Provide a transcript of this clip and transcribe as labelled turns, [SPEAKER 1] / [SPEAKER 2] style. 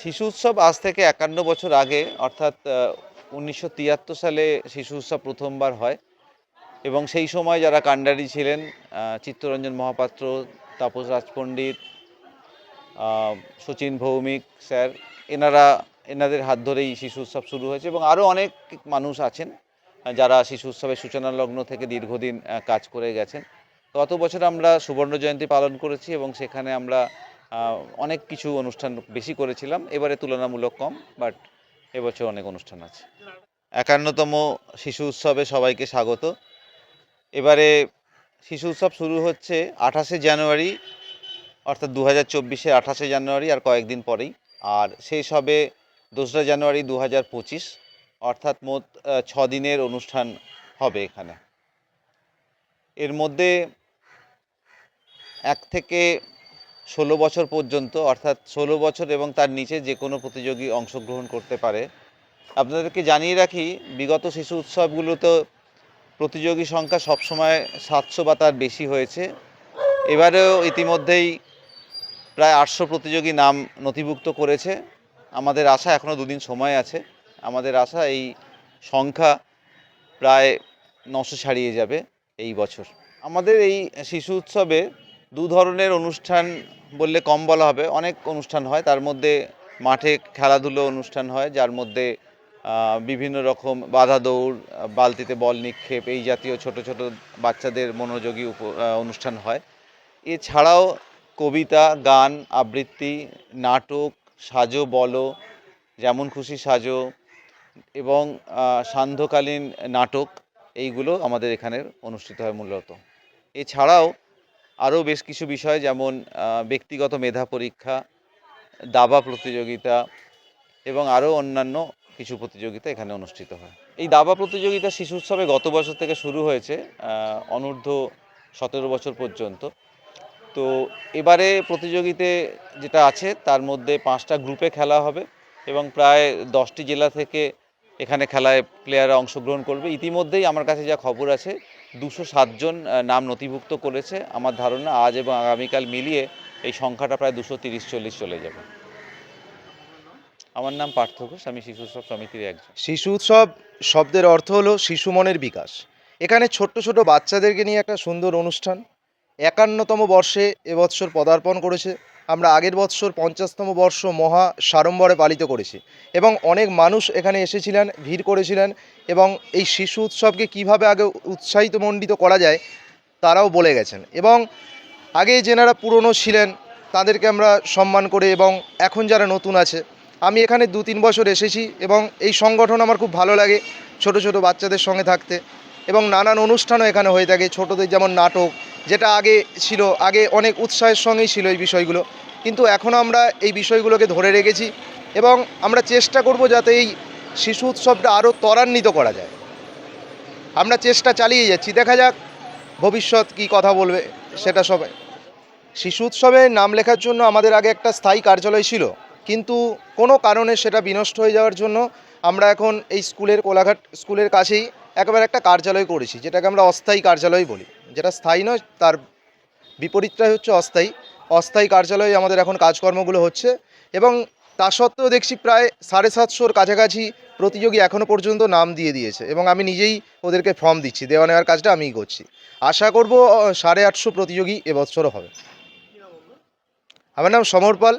[SPEAKER 1] শিশু উৎসব আজ থেকে একান্ন বছর আগে, অর্থাৎ উনিশশো তিয়াত্তর সালে শিশু উৎসব প্রথমবার হয়। এবং সেই সময় যারা কাণ্ডারি ছিলেন চিত্তরঞ্জন মহাপাত্র, তাপস রাজপণ্ডিত সচিন ভৌমিক স্যার, এনারা, এনাদের হাত ধরেই শিশু উৎসব শুরু হয়েছে এবং আরও অনেক মানুষ আছেন, যারা শিশু উৎসবের সূচনা লগ্ন থেকে দীর্ঘদিন কাজ করে গেছেন। গত বছর আমরা সুবর্ণ জয়ন্তী পালন করেছি এবং সেখানে আমরা অনেক কিছু অনুষ্ঠান বেশি করেছিলাম, এবারে তুলনামূলক কম বাট এবছর অনেক অনুষ্ঠান আছে। একান্নতম শিশু উৎসবে সবাইকে স্বাগত। এবারে শিশু উৎসব শুরু হচ্ছে আঠাশে জানুয়ারি, অর্থাৎ দু হাজার চব্বিশে আঠাশে জানুয়ারি আর কয়েকদিন পরেই। আর শেষ হবে দোসরা জানুয়ারি দু হাজার পঁচিশ, অর্থাৎ মোট ছ দিনের অনুষ্ঠান হবে এখানে। এর মধ্যে এক থেকে ষোলো বছর পর্যন্ত, অর্থাৎ ষোলো বছর এবং তার নিচে যে কোনো প্রতিযোগী অংশগ্রহণ করতে পারে। আপনাদেরকে জানিয়ে রাখি, বিগত শিশু উৎসবগুলোতে প্রতিযোগী সংখ্যা সবসময় সাতশো বা তার বেশি হয়েছে। এবারেও ইতিমধ্যেই প্রায় আটশো প্রতিযোগী নাম নথিভুক্ত করেছে। আমাদের আশা এখনও দুদিন সময় আছে, আমাদের আশা এই সংখ্যা প্রায় নশো ছাড়িয়ে যাবে এই বছর। আমাদের এই শিশু উৎসবে দু ধরনের অনুষ্ঠান বললে কম বলা হবে। অনেক অনুষ্ঠান হয়, তার মধ্যে মাঠে খেলাধুলো অনুষ্ঠান হয়, যার মধ্যে বিভিন্ন রকম বাধা দৌড়, বালতিতে বল নিক্ষেপ, এই জাতীয় ছোট ছোট বাচ্চাদের মনোযোগী অনুষ্ঠান হয়। এছাড়াও কবিতা, গান, আবৃত্তি, নাটক, সাজো, বলো, যেমন খুশি সাজো এবং সান্ধ্যকালীন নাটক, এইগুলো আমাদের এখানে অনুষ্ঠিত হয় মূলত। এছাড়াও আরও বেশ কিছু বিষয়, যেমন ব্যক্তিগত মেধা পরীক্ষা, দাবা প্রতিযোগিতা এবং আরও অন্যান্য কিছু প্রতিযোগিতা এখানে অনুষ্ঠিত হয়। এই দাবা প্রতিযোগিতা শিশু উৎসবে গত বছর থেকে শুরু হয়েছে অনূর্ধ্ব সতেরো বছর পর্যন্ত। তো এবারে প্রতিযোগিতে যেটা আছে, তার মধ্যে পাঁচটা গ্রুপে খেলা হবে এবং প্রায় দশটি জেলা থেকে এখানে খেলায় প্লেয়াররা অংশগ্রহণ করবে। ইতিমধ্যেই আমার কাছে যা খবর আছে দুশো সাতজন নাম নথিভুক্ত করেছে। আমার ধারণা আজ এবং আগামীকাল মিলিয়ে এই সংখ্যাটা প্রায় দুশো তিরিশ চল্লিশ চলে যাবে। আমার নাম পার্থ ঘোষ, আমি শিশু উৎসব সমিতির একজন।
[SPEAKER 2] শিশু উৎসব শব্দের অর্থ হলো শিশু মনের বিকাশ। এখানে ছোট্ট ছোট বাচ্চাদেরকে নিয়ে একটা সুন্দর অনুষ্ঠান। একান্নতম বর্ষে এবৎসর পদার্পণ করেছে। আমরা আগের বৎসর পঞ্চাশতম বর্ষ মহা সাড়ম্বরে পালিত করেছি এবং অনেক মানুষ এখানে এসেছিলেন, ভিড় করেছিলেন এবং এই শিশু উৎসবকে কীভাবে আগে উৎসাহিত মণ্ডিত করা যায় তারাও বলে গেছেন। এবং আগে যেনারা পুরনো ছিলেন তাদেরকে আমরা সম্মান করে এবং এখন যারা নতুন আছে, আমি এখানে দু তিন বছর এসেছি এবং এই সংগঠন আমার খুব ভালো লাগে ছোট ছোট বাচ্চাদের সঙ্গে থাকতে এবং নানান অনুষ্ঠানও এখানে হয়ে থাকে, ছোটদের যেমন নাটক যেটা আগে ছিল, আগে অনেক উৎসাহের সঙ্গেই ছিল এই বিষয়গুলো। কিন্তু এখন আমরা এই বিষয়গুলোকে ধরে রেখেছি এবং আমরা চেষ্টা করব যাতে এই শিশু উৎসবটা আরও ত্বরান্বিত করা যায়। আমরা চেষ্টা চালিয়ে যাচ্ছি। দেখা যাক ভবিষ্যৎ কি কথা বলবে সেটা সবাই শিশু উৎসবে নাম লেখার জন্য আমাদের আগে একটা স্থায়ী কার্যালয় ছিল। কিন্তু কোনো কারণে সেটা বিনষ্ট হয়ে যাওয়ার জন্য আমরা এখন এই স্কুলের কোলাঘাট, স্কুলের কাছেই একেবারে একটা কার্যালয় করেছি, যেটাকে আমরা অস্থায়ী কার্যালয় বলি। যেটা স্থায়ী নয়, তার বিপরীতটাই হচ্ছে অস্থায়ী। অস্থায়ী কার্যালয়ে আমাদের এখন কাজকর্মগুলো হচ্ছে এবং তা সত্ত্বেও দেখছি প্রায় সাড়ে সাতশোর কাছাকাছি প্রতিযোগী এখনও পর্যন্ত নাম দিয়ে দিয়েছে এবং আমি নিজেই ওদেরকে ফর্ম দিচ্ছি, দেওয়া নেওয়ার কাজটা আমিই করছি। আশা করব সাড়ে আটশো প্রতিযোগী এবছরও হবে। আমার নাম সমর পাল।